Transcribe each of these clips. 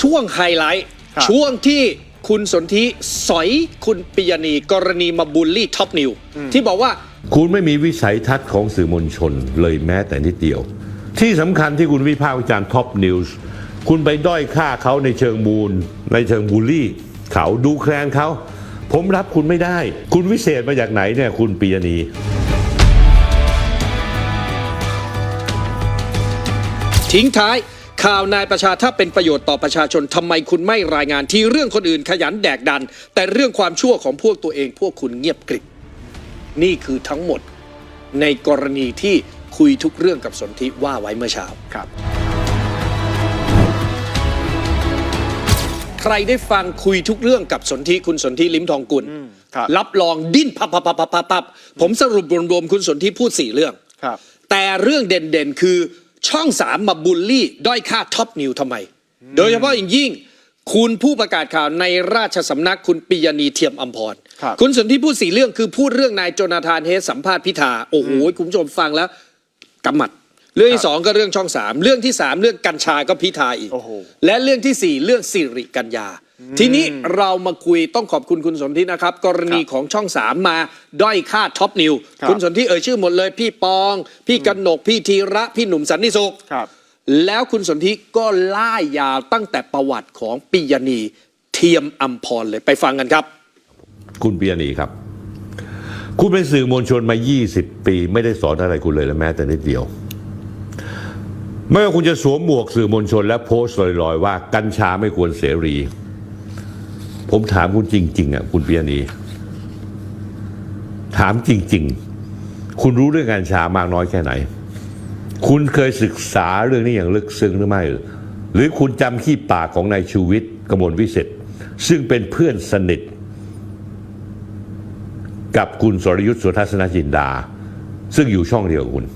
ช่วงไฮไลท์ ครับ ช่วงที่คุณสนธิสอยคุณปิยนีกรณีมาบูลลี่ท็อปนิว ที่บอกว่า คุณไม่มีวิสัยทัศน์ของสื่อมวลชนเลยแม้แต่นิดเดียว ที่สำคัญที่คุณวิพากษ์วิจารณ์ท็อปนิวส์คุณไปด้อยค่าเขาในเชิงบูลในเชิงบูลลี่ เขาดูแคลนเขา ผมรับคุณไม่ได้ คุณวิเศษมาจากไหนเนี่ยคุณปียนี ทิ้งท้าย ข่าวนายประชาถ้าเป็นประโยชน์ต่อประชาชนทำไมคุณไม่รายงานที่เรื่องคนอื่นขยันแดกดัน แต่เรื่องความชั่วของพวกตัวเองพวกคุณเงียบกริบนี่คือทั้งหมดในกรณีที่คุยทุกเรื่องกับสนธิว่าไว้เมื่อเช้าครับ ใครได้ฟังคุยทุกเรื่องกับสนธิคุณสนธิลิ้มทองกุลครับ รับรองดิ้นพับพับพับพับพับพับผมสรุปรวมๆคุณสนธิพูดสี่เรื่องครับ แต่เรื่องเด่นๆคือ ช่องสามมาบูลลี่ ด้อยค่าท็อปนิวทำไม โดยเฉพาะอย่างยิ่ง คุณผู้ประกาศข่าวในราชสำนักคุณปิยานีเทียมอัมพรครับ คุณสนที่พูดสี่เรื่องคือพูดเรื่องนายโจนาธานเฮสสัมภาษณ์พิธา โอ้โหคุณผู้ชมฟังแล้วกำหมัด เรื่องที่สองก็เรื่องช่องสามเรื่องที่สามเรื่องกัญชาก็พิธาอีก โอ้โห และเรื่องที่สี่เรื่องสิริกัญญา ทีนี้เรามาคุยต้องขอบคุณคุณสนธินะครับ กรณีของช่องสามมาด้อยค่าท็อปนิวครับคุณสนธิเอ่ยชื่อหมดเลย พี่ปอง พี่กนก พี่ธีระพี่หนุ่มสันนิสุขครับ แล้วคุณสนธิก็ล่ายยาวตั้งแต่ประวัติของปิยนีเทียมอัมพรเลยไปฟังกันครับ คุณปียนีครับ คุณเป็นสื่อมวลชนมา 20 ปี ไม่ได้สอนอะไรคุณเลยและแม้แต่นิดเดียว ไม่ว่าคุณจะสวมหมวกสื่อมวลชน และโพสต์ลอยๆ ว่ากัญชาไม่ควรเสรี ผมถามคุณจริง ๆอะคุณปียนีถามจริง ๆ คุณรู้เรื่องกัญชามากน้อยแค่ไหน คุณเคยศึกษาเรื่องนี้อย่างลึกซึ้งหรือไม่ หรือคุณจำขี้ปากของนายชูวิทย์กมลวิเศษซึ่งเป็นเพื่อนสนิท กับคุณสรยุทธ์สุทัศนจินดา ซึ่งอยู่ช่องเดียวกับคุณ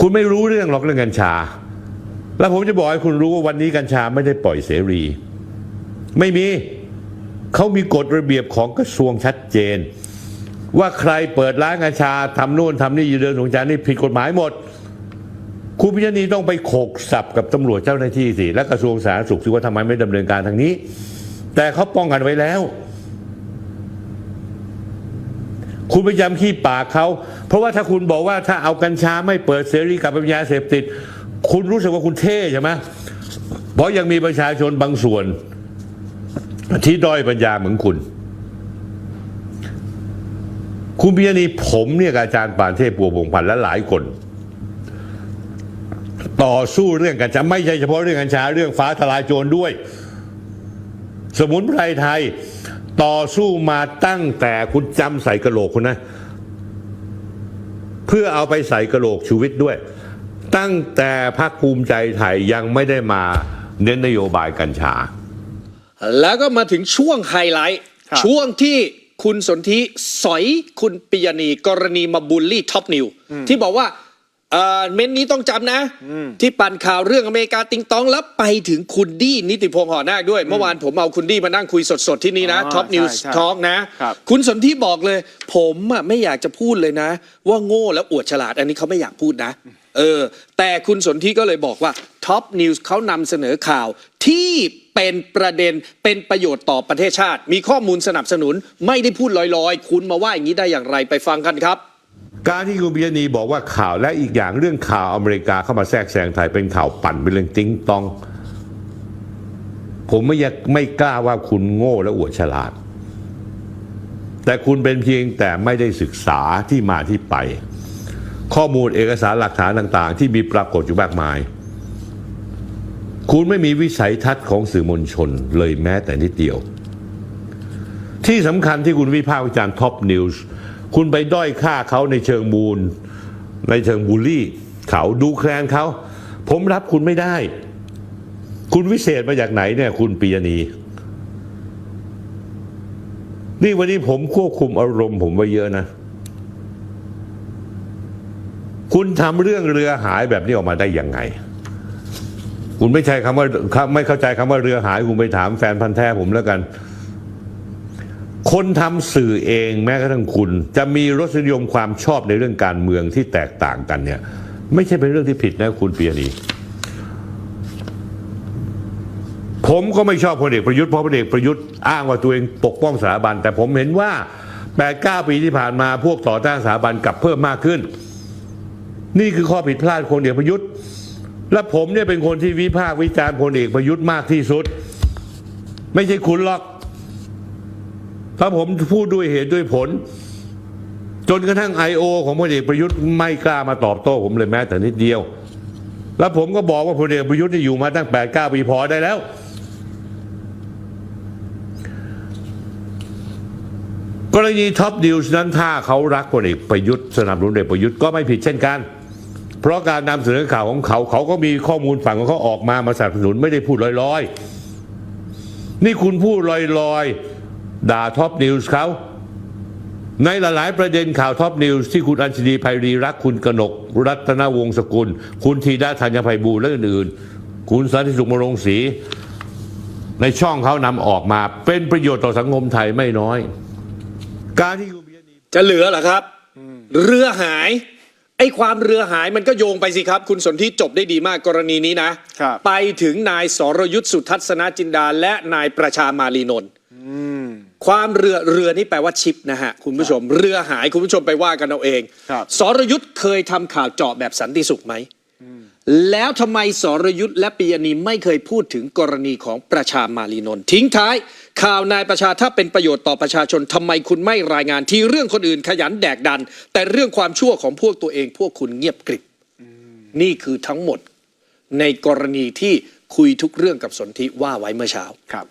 คุณไม่รู้เรื่องหรอกเรื่องกัญชา แล้วผมจะบอกให้คุณรู้ว่าวันนี้กัญชาไม่ได้ปล่อยเสรี ไม่มีเขามีกฎระเบียบของกระทรวงชัดเจน ว่าใครเปิดร้านกัญชาทำนู่นทำนี่อยู่เดินสงจารนี่ผิดกฎหมายหมด คุณพิจนีต้องไปโขกสับกับตำรวจเจ้าหน้าที่สิและกระทรวงสาธารณสุขสิว่าทำไมไม่ดำเนินการทางนี้ แต่เขาป้องกันไว้แล้ว คุณไปยำขี้ปากเขา เพราะว่าถ้าคุณบอกว่าถ้าเอากัญชาไม่เปิดเสรีกับป็นยาเสพติด คุณรู้สึกว่าคุณเท่ใช่ไหมเพราะยังมีประชาชนบางส่วน ที่ด้อยปัญญาเหมือนคุณ คุณพิยนีผมเนี่ยอาจารย์ปานเทพบัวบงพันธ์และหลายคน ต่อสู้เรื่องกัญชาไม่ใช่เฉพาะเรื่องกัญชาเรื่องฟ้าทลายโจรด้วย สมุนไพรไทย ต่อสู้มาตั้งแต่คุณจำใส่กระโหลกคุณนะ เพื่อเอาไปใส่กระโหลกชีวิตด้วย ตั้งแต่พรรคภูมิใจไทยยังไม่ได้มาเน้นนโยบายกัญชา แล้วก็มาถึงช่วงไฮไลท์ครับช่วงที่คุณสนธิสอยคุณปิยนีกรณีมาบูลลี่ท็อปนิว ที่บอกว่า เอ่อเม้นนี้ต้องจำนะ ที่ปั่นข่าวเรื่องอเมริกาติงตองแล้วไปถึงคุณดี้นิติพงษ์ห่อนาคด้วย เมื่อวานผมเอาคุณดี้มานั่งคุยสดๆที่นี่นะอ๋อท็อปนิวส์ใช่ใช่ทอล์กนะ ครับคุณสนธิบอกเลย ผมอะไม่อยากจะพูดเลยนะ ว่าโง่และอวดฉลาดอันนี้เขาไม่อยากพูดนะ เออ แต่คุณสนธิก็เลยบอกว่าท็อปนิวส์เขานำเสนอข่าว ที่เป็นประเด็นเป็นประโยชน์ต่อประเทศชาติ มีข้อมูลสนับสนุนไม่ได้พูดลอยๆ คุณมาว่าอย่างนี้ได้อย่างไรไปฟังกันครับ การที่คุณปิยนีบอกว่าข่าวและอีกอย่างเรื่องข่าวอเมริกาเข้ามาแทรกแซงไทยเป็นข่าวปั่นเป็นเรื่องติ้งตอง ผมไม่อยากไม่กล้าว่าคุณโง่และอวดฉลาด แต่คุณเป็นเพียงแต่ไม่ได้ศึกษาที่มาที่ไป ข้อมูลเอกสารหลักฐานต่างๆ ที่มีปรากฏอยู่มากมาย คุณไม่มีวิสัยทัศน์ของสื่อมวลชนเลยแม้แต่นิดเดียว ที่สำคัญที่คุณวิพากษ์วิจารณ์ท็อปนิวส์ คุณไปด้อยค่าเขาในเชิงบูล ในเชิงบูลลี่ เขาดูแคลนเขา ผมรับคุณไม่ได้ คุณวิเศษมาจากไหนเนี่ยคุณปียนีนี่วันนี้ผมควบคุมอารมณ์ผมไว้เยอะนะ คุณทำเรื่องเรือหายแบบนี้ออกมาได้ยังไงคุณไม่ใช่คำว่าไม่เข้าใจคำว่าเรือหายคุณไปถามแฟนพันธ์แท้ผมแล้วกัน คนทำสื่อเองแม้กระทั่งคุณ จะมีรสนิยมความชอบในเรื่องการเมืองที่แตกต่างกันเนี่ย ไม่ใช่เป็นเรื่องที่ผิดนะคุณเปียนีผมก็ไม่ชอบพลเอกประยุทธ์เพราะพลเอกประยุทธ์อ้างว่าตัวเองปกป้องสถาบัน แต่ผมเห็นว่าแปดเก้าปีที่ผ่านมาพวกต่อต้านสถาบันกลับเพิ่มมากขึ้น นี่คือข้อผิดพลาดพลเอกประยุทธ์ และผมเนี่ยเป็นคนที่วิพากษ์วิจารณ์พลเอกประยุทธ์มากที่สุด ไม่ใช่คุณหรอก ถ้าผมพูดด้วยเหตุด้วยผล จนกระทั่ง I.O. ของพลเอกประยุทธ์ไม่กล้ามาตอบโต้ผมเลยแม้แต่นิดเดียว แล้วผมก็บอกว่าพลเอกประยุทธ์นี่อยู่มาตั้ง8 9ปีพอได้แล้ว กรณีท็อปดิวส์นั้นถ้าเขารักพลเอกประยุทธ์สนับสนุนพลเอกประยุทธ์ก็ไม่ผิดเช่นกันเพราะการนำเสนอข่าวของเขา เขาก็มีข้อมูลฝั่งของเขาออกมามาสนับสนุนไม่ได้พูดลอยๆ นี่คุณพูดลอยๆ ด่าท็อปนิวส์เขาในหลายๆ ประเด็นข่าวท็อปนิวส์ที่คุณอัญชลีไพรีรักษ์คุณกนก รัตนวงศ์สกุล คุณธีดาธัญไพบูลย์และอื่นๆ คุณสันติสุขมรงศรีในช่องเขานำออกมา เป็นประโยชน์ต่อสังคมไทยไม่น้อย การที่คุณปิยะนีจะเหลือเหรอครับ เรือหาย ไอ้ความเรือหายมันก็โยงไปสิครับ คุณสนธิจบได้ดีมากกรณีนี้นะครับไปถึงนายสรยุทธ์สุทัศนจินดาและนายประชามาลีนนท์ ความเรือเรือนี่แปลว่าชิปนะฮะคุณผู้ชม เรือหายคุณผู้ชมไปว่ากันเอาเองครับ สรยุทธ์เคยทำข่าวเจาะแบบสันติสุขไหม แล้วทำไมสรยุทธ์และปิยนีไม่เคยพูดถึงกรณีของประชามาลีนนท์ทิ้งท้าย ข่าวนายประชาถ้าเป็นประโยชน์ต่อประชาชนทำไมคุณไม่รายงานที่เรื่องคนอื่นขยันแดกดัน แต่เรื่องความชั่วของพวกตัวเอง พวกคุณเงียบกริบนี่คือทั้งหมด ในกรณีที่คุยทุกเรื่องกับสนธิว่าไว้เมื่อเช้า ครับ